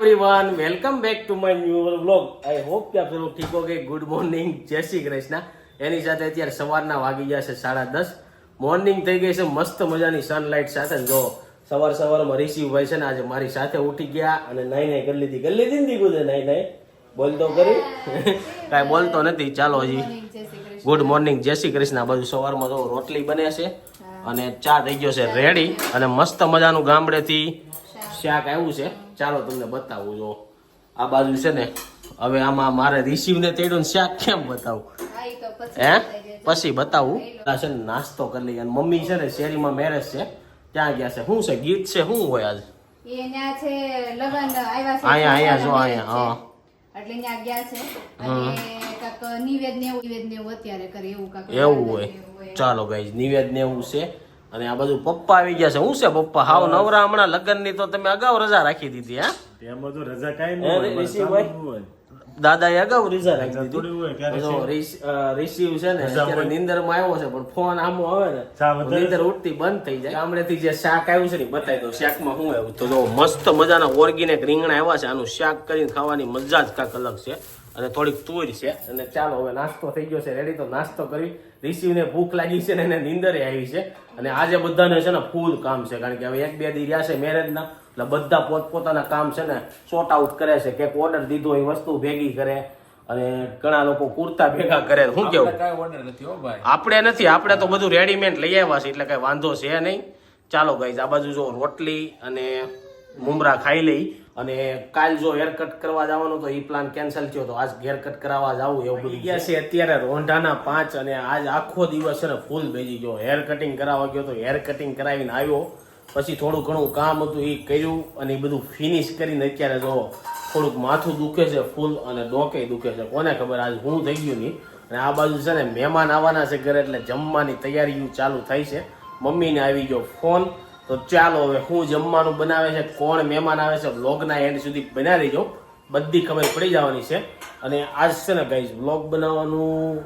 everyone welcome back to my new vlog I hope કે આપ લોકો ઠીક હોગે ગુડ મોર્નિંગ જય શ્રી કૃષ્ણ એની સાથે અત્યારે સવારના વાગી ગયા છે સાડા દસ મોર્નિંગ થઈ ગઈ છે મસ્ત મજાની સનલાઇટ સાથે ને જો સવાર સવારમાં રિસીવભાઈ છે ને આજે મારી સાથે ઉઠી ગયા અને નાઈ નાઈ કરી લીધી કરી લીધી ને દીકુ છે નાઈ નાઈ બોલતો કરી કાંઈ બોલતો નથી ચાલો હજી ગુડ મોર્નિંગ જય શ્રી કૃષ્ણ આ બધું સવારમાં તો રોટલી બને છે અને ચા થઈ ગયો છે રેડી અને મસ્ત મજાનું ગામડેથી શાક આવ્યું છે. ચાલો તમને બતાવું જો. આ બાજુ છે ને હવે આમાં મારે રિસીવને તેડું શાક કેમ બતાવું? હે પછી બતાવું. છે ને નાસ્તો કરી લઈએ. મમ્મી છે ને શેરીમાં મેરેજ છે. ત્યાં ગયા છે. શું છે? ગીત છે? શું હોય આજ? અહીંયા, અહીંયા, જો અહીંયા, છે. એટલે ન્યા ગયા છે. કાક નિવેદ ને એવું નિવેદ ને એવું અત્યારે કરે એવું કાક એવું હોય. ચાલો ગાઈઝ નિવેદ ને એવું છે. અને આ બધું પપ્પા આવી ગયા છે. હું છે પપ્પા? હાવ નવરા હમણાં લગ્નની તો તમે અગાઉ રજા રાખી દીધી હા? એમાં તો રજા કાંઈ દાદા. દાદાએ અગાઉ રજા રાખી દીધી. રિસીવ છે? ને અત્યારે હોય. નીંદરમાં આવ્યો છે પણ ફોન આમો આવે ને નીંદર ઉઠતી બંધ થઈ જાય. ગામડેથી જે શાક આવ્યું છે ને બતાવી દઉં. શાકમાં શું આવ્યું? તો જો મસ્ત મજાના ઓર્ગેનિક રીંગણા આવ્યા છે. આનું શાક કરીને ખાવાની મજા જ કાંક અલગ છે. અને થોડીક તુર છે. અને ચાલો હવે નાસ્તો થઈ ગયો છે રેડી તો નાસ્તો કરી ઋષિને ભૂખ લાગી છે ને એને નીંદરે આવી છે. અને આજે બધાને છે ને ફૂલ કામ છે કારણ કે હવે એક બે દી રહ્યા છે મેરેજના એટલે બધા પોતપોતાના કામ છે ને શોર્ટ આઉટ કરે છે. કે ઓર્ડર દીધો એ વસ્તુ ભેગી કરે. અને ઘણા લોકો કુર્તા ભેગા કરે. શું કેવું? આપણે નથી આપણે તો બધું રેડીમેડ લઈ આવ્યા છે એટલે કઈ વાંધો છે નહીં. ચાલો ગઈ આ બાજુ જો રોટલી અને મુમરા ખાઈ લઈ. અને કાલ જો હેર કટ કરવા જવાનો તો એ પ્લાન કેન્સલ થયો તો આજ હેર કટ કરાવવા જવું એવું બધું ગયા છે અત્યારે રોંઢાના પાંચ અને આજ આખો દિવસ છે ને ફૂલ બેજી ગયો. હેર કટિંગ કરાવવા ગયો તો હેર કટિંગ કરાવીને આવ્યો. પછી થોડું ઘણું કામ હતું એ કર્યું અને એ બધું ફિનિશ કરીને અત્યારે જો થોડુંક માથું દુખે છે ફૂલ અને ડોકે દુખે છે. કોને ખબર આજ હું થઈ ગયું નહીં. અને આ બાજુ છે ને મહેમાન આવવાના છે ઘરે એટલે જમવાની તૈયારીઓ ચાલુ થઈ છે. મમ્મીને આવી ગયો ફોન. તો ચાલો હવે હું જમવાનું બનાવે છે કોણ મહેમાન આવે છે વ્લોગના એન્ડ સુધી બનાવી દેજો. બધી ખબર પડી જવાની છે. અને આજ છે ને ગાઈઝ વ્લોગ બનાવવાનું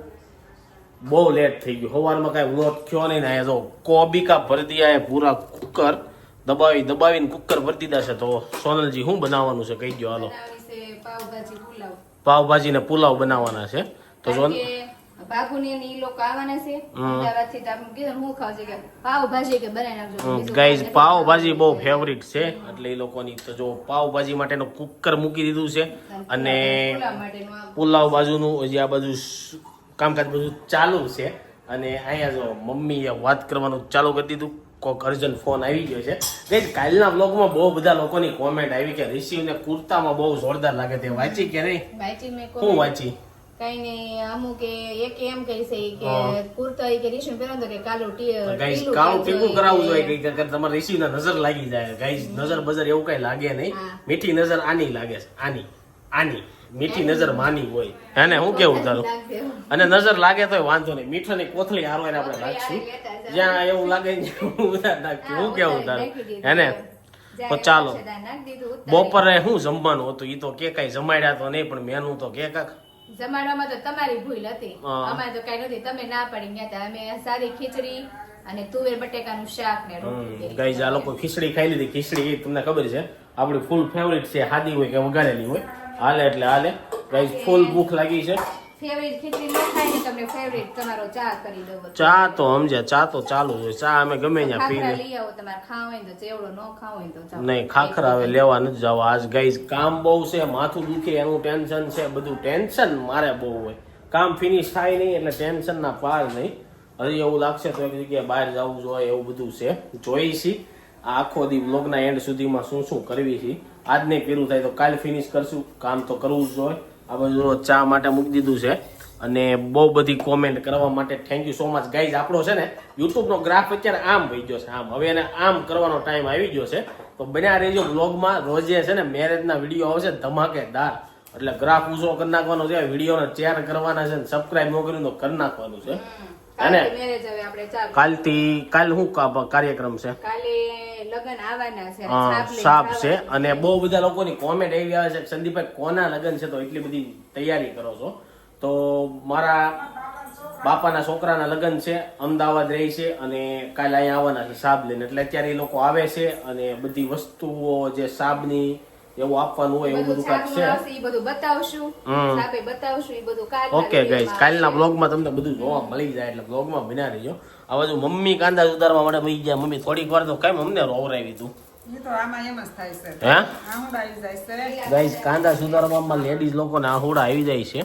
બહુ લેટ થઈ ગયું. સવારમાં કાંઈ વ્લોગ થયો નહીં ને જો કોબિકા ભરી દીયા પૂરા કુકર દબાવી દબાવીને કુકર ભરી દીધા છે. તો સોનલજી શું બનાવવાનું છે? કહી દો હાલો. પાવભાજી ને પુલાવ બનાવવાના છે. તો કારણ ને પાવભાજી બહુ ફેવરિટ છે. એટલે એ લોકોની તો જો પાવભાજી માટેનું કુકર મૂકી દીધું છે. અને પુલાવ બાજુનું હજી આ બાજુ કામકાજ બધું ચાલુ છે. અને અહીંયા જો મમ્મીએ વાત કરવાનું ચાલુ કરી દીધું. કોક અર્જન્ટ ફોન આવી ગયો છે. ગઈ કાલના બ્લોગમાં બહુ બધા લોકોની કોમેન્ટ આવી કે રિસીવને કુર્તામાં બહુ જોરદાર લાગે તે વાંચી કે નહીં? શું વાંચી? કઈ નઈ અમુક એક એમ કહી છે કે કુર્તા કે રીશું પહેરો તો કે કાલું ગાઈસ કાળું ટીકું કરાવવું જોઈએ કે કે તમારે ના નજર લાગી જાય. ગાઈસ નજર બજર એવું કઈ લાગે નહીં. મીઠી નજર આની લાગે છે આની આની. મીઠી નજર માની હોય. એને હું કેવું તારું? અને નજર લાગે તોય વાંધો નહીં. મીઠાની કોથળી હારો એને આપણે રાખશું. જ્યાં એવું લાગે ને ઉધાર નાખશું હું કેવું તારું? હેને તો ચાલો. બપોરે શું જમવાનું હતું? એ તો કે કઈ જમાડ્યા તો નહીં પણ મેનુ તો કે કાક. જમાડવામાં તો તમારી ભૂલ હતી. અમારે તો કઈ નથી. તમે ના પડી ગયા હતા. અમે સાદી ખીચડી અને તુવેર બટેકાનું શાક ને રોટલી ગાઈઝ આ લોકો ખીચડી ખાઈ લીધી. ખીચડી તમને ખબર છે આપણી ફૂલ ફેવરિટ છે હાદી હોય કે વઘારેલી હોય. હાલે એટલે હાલે. ગાઈઝ ફૂલ ભૂખ લાગી છે. ફેવરિટ ખીચડી ન ખાય ને તમને ફેવરિટ તમારો ચા કરી દઉં ચા તો સમજે ચા તો ચાલુ જ હોય. ચા અમે ગમે ત્યાં પી લઈ આવો તમારે ખાવ હોય તો ચેવડો ન ખાવ હોય તો નહીં ખાખરા હવે લેવા નથી જાવ. આજ ગાઈઝ કામ બહુ છે માથું દુખે એનું ટેન્શન છે બધું ટેન્શન મારે બહુ હોય. કામ ફિનિશ થાય નહીં એટલે ટેન્શન ના પાર નહીં. હજી એવું લાગશે તો એક જગ્યાએ બહાર જવું જોઈએ એવું બધું છે. જોઈ છી આ આખો દી બ્લોગના એન્ડ સુધીમાં શું શું કરવી છે. આજ નહીં કર્યું થાય તો કાલ ફિનિશ કરશું. કામ તો કરવું જ જોઈએ આ બધું ચા માટે મૂકી દીધું છે. અને બહુ બધી કોમેન્ટ કરવા માટે thank you so much guys આપણો છે ને યુટ્યુબનો ગ્રાફ અત્યારે આમ વહી ગયો છે, આમ. હવે એને આમ કરવાનો ટાઈમ આવી ગયો છે. તો બન્યા રહેજો બ્લોગમાં રોજે છે ને મેરેજના વીડિયો આવશે, ધમાકેદાર. એટલે ગ્રાફ ઊંચો કરી નાખવાનો છે વિડીયોને શેર કરવાના છે ને સબસ્ક્રાઇબ ન કર્યું તો કરી નાખવાનું છે. અને કાલથી કાલ શું કાર્યક્રમ છે? સાપ છે અને બહુ બધા લોકોની કોમેન્ટ એવી આવે છે સંદીપભાઈ કોના લગ્ન છે તો એટલી બધી તૈયારી કરો છો? તો મારા બાપાના છોકરાના લગ્ન છે અમદાવાદ રહી છે અને કાલે અહીંયા આવવાના છે સાબ લઈને. એટલે અત્યારે એ લોકો આવે છે અને બધી વસ્તુઓ જે સાબની એવું આપવાનું હોય એવું બધું કાંઈક છે. બધું બતાવશું. હમ. બતાવશું એ બધું ઓકે ગાઈસ કાલના બ્લોગમાં તમને બધું જોવા મળી જાય એટલે બ્લોગમાં બિના રહીજો. આ બાજુ મમ્મી કાંદા સુધારવા માટે ભાઈ ગયા. મમ્મી થોડીક વાર તો કેમ અમને રોવરાવી તું. ઈ તો આમાં એમ જ થાય છે. હે? આહુડ આવી જાય છે. ગાઈસ કાંદા સુધારવામાં લેડીઝ લોકોને આહુડા આવી જાય છે.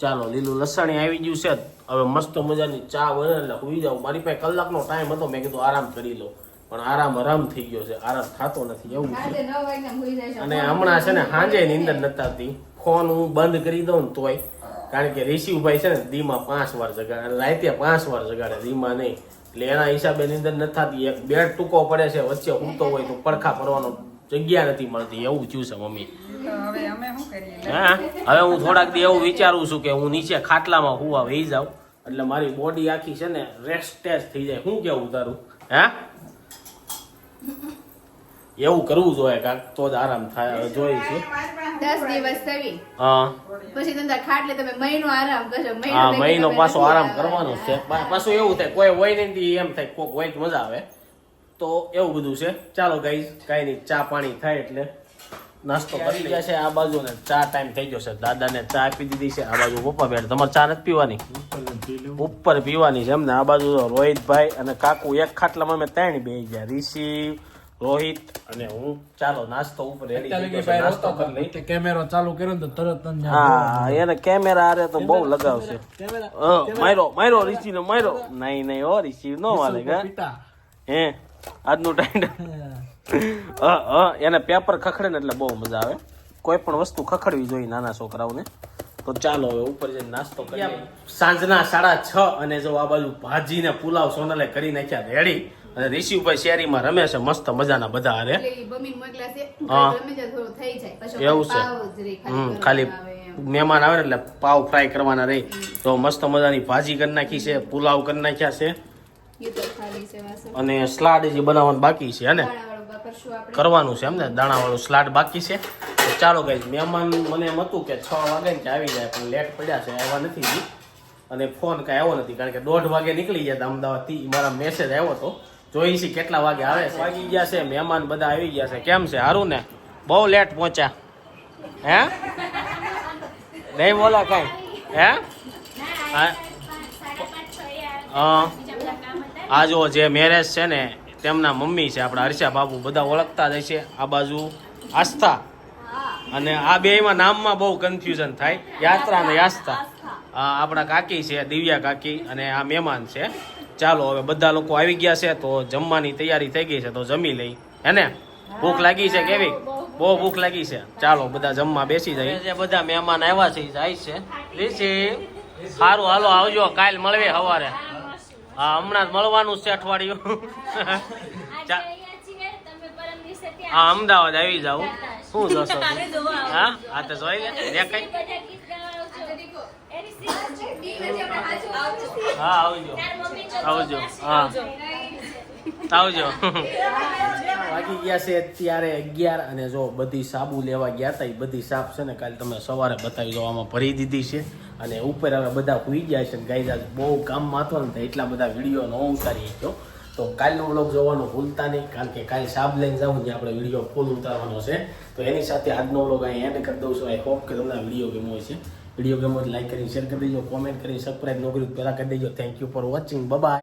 ચાલો લીલું લસણી આવી ગયું છે. હવે મસ્ત મજાની ચા બને એટલે સુઈ જાવ મારી પાસે કલાકનો ટાઈમ હતો મેં કીધું આરામ કરી લો પણ આરામ આરામ થઈ ગયો છે. આરામ થતો નથી એવું. અને હમણાં છે ને સાંજે નીંદર નથી આવતી. ફોન હું બંધ કરી દઉં ને તોય. કારણ કે રિશિવભાઈ છે ને દીમાં પાંચ વાર જગાડે. રાતે પાંચ વાર જગાડે દીમાં નહીં. એટલે એના હિસાબે નીંદર નથી થતી એક બેડ ટૂંકો પડે છે વચ્ચે ઊંઘતો હોય તો પડખા ફરવાનો જગ્યા નથી મળતી. એવું થયું છે મમ્મી. ઈ હવે અમે શું કરીએ? હા? હવે હું થોડાક દી એવું વિચારું છું કે હું નીચે ખાટલામાં હુવા વહી જાઉં. એટલે મારી બોડી આખી છે ને રેસ્ટેસ થઈ જાય. શું કેવું તારું? હે? એવું કરવું જોઈએ કાક તો જ આરામ થાય જોઈએ છે. દસ દિવસ થવી. હા. પછી તમે ખાટલે તમે મહિનો આરામ કરશો મહિનો હા મહિનો પાછો આરામ. કરવાનો છે. પાછું એવું થાય કોઈ હોય નહીં એમ થાય કોક હોય મજા આવે. તો એવું બધું છે. ચાલો ગાઈઝ કાંઈ નહીં ચા પાણી થાય એટલે નાસ્તો કરી ગયા છે આ બાજુ ને ચા ટાઈમ થઈ ગયો છે. દાદાને ચા પી દીધી છે. આ બાજુ પપ્પા બેઠ. તમારે ચા નથી પીવાની? ઉપર પીવાની છે એમને. આ બાજુ રોહિતભાઈ અને કાકુ એક ખાટલામાં અમે ત્રણ બે ગયા. ઋષિ રોહિત અને હું. ચાલો નાસ્તો ઉપર નાસ્તો કરી લઈ કેમેરો ચાલુ કર્યો ને તો તરત હા એને કેમેરા આરે તો બહુ લગાવશે. હા, મારો માર્યો ઋષિ નો માર્યો નહીં નહીં હો ઋષિ નો માલે કા? હે આજનું ટાઈમ. એને પેપર ખખડે ને એટલે બહુ મજા આવે. કોઈ પણ વસ્તુ ખખડવી જોઈએ નાના છોકરાઓને. તો ચાલો હવે ઉપર જઈને નાસ્તો કરીએ. સાંજના સાડા છ અને જો આ બાજુ ભાજી ને પુલાવ સોનલે કરી નાખ્યા રેડી. અને ઋષિભાઈ શેરીમાં રમે છે મસ્ત મજાના બધા પછી એવું છે. હમ ખાલી. મહેમાન આવે ને એટલે પાવ ફ્રાય કરવાના રહી તો મસ્ત મજાની ભાજી કરી નાખી છે પુલાવ કરી નાખ્યા છે. અને સલાડ જે બનાવવાનું બાકી છે હે ને? કરશું આપણે. કરવાનું છે એમ ને દાણાવાળું સ્લાડ બાકી છે. તો ચાલો ગઈ મહેમાન મને એમ હતું કે છ વાગે ને કે આવી જાય પણ લેટ પડ્યા છે આવ્યા નથી અને ફોન કાંઈ આવ્યો નથી કારણ કે દોઢ વાગે નીકળી ગયા હતા અમદાવાદથી મારા મેસેજ આવ્યો હતો. જોઈ છે કેટલા વાગે આવે છે. વાગી ગયા છે મહેમાન બધા આવી ગયા છે. કેમ છે સારું ને? બહુ લેટ પહોંચ્યા. હે? નહીં બોલા કઈ. હે? હા. હા. આ જો જે મેરેજ છે ને તેમના મમ્મી છે, આપણા હર્ષા બાબુ બધા ઓળખતા જ હશે. આ બાજુ આસ્થા. અને આ બેયમાં નામમાં બહુ કન્ફ્યુઝન થાય. યાત્રા અને આસ્થા આપણા કાકી છે, દિવ્યા કાકી અને આ મહેમાન છે. ચાલો, હવે બધા લોકો આવી ગયા છે, તો જમવાની તૈયારી થઈ ગઈ છે, તો જમી લઈ. હે ને? ભૂખ લાગી છે કેવી? બહુ ભૂખ લાગી છે. ચાલો, બધા જમવા બેસી જાય. જે બધા મહેમાન આવ્યા છે, જાય છે. સારું હાલો, આવજો. કાલ મળવે સવારે. હા હમણાં જ મળવાનું છે અઠવાડિયું. હા અમદાવાદ આવી જાવ શું જશો? હા હા તો જોઈ લે. લે કઈ હા આવજો. આવજો. હા. આવજો. વાગી ગયા છે અત્યારે અગિયાર અને જો બધી સાબુ લેવા ગયા હતા એ બધી સાપ છે ને કાલે તમે સવારે બતાવી દો, આમાં ભરી દીધી છે. અને ઉપર હવે બધા સુઈ ગયા છે ગાય બહુ કામમાં હતો ને એટલા બધા વીડિયો ન ઉતારી શક્યો તો કાલનો વ્લોગ જોવાનું ભૂલતા નહીં, કારણ કે કાલે સાબ લઈને જાઉં ત્યાં આપણે વીડિયો ફૂલ ઉતારવાનો છે. તો એની સાથે આજનો બ્લોગ અહીં એન્ડ કરી દઉં છું. આઈ હોપ કે તમને વીડિયો ગમ્યો છે વીડિયો ગમ્યો લાઈક કરી શેર કરી દેજો કોમેન્ટ કરી સબસ્ક્રાઈબ નોકરી પહેલાં કરી દેજો. Thank you for watching bye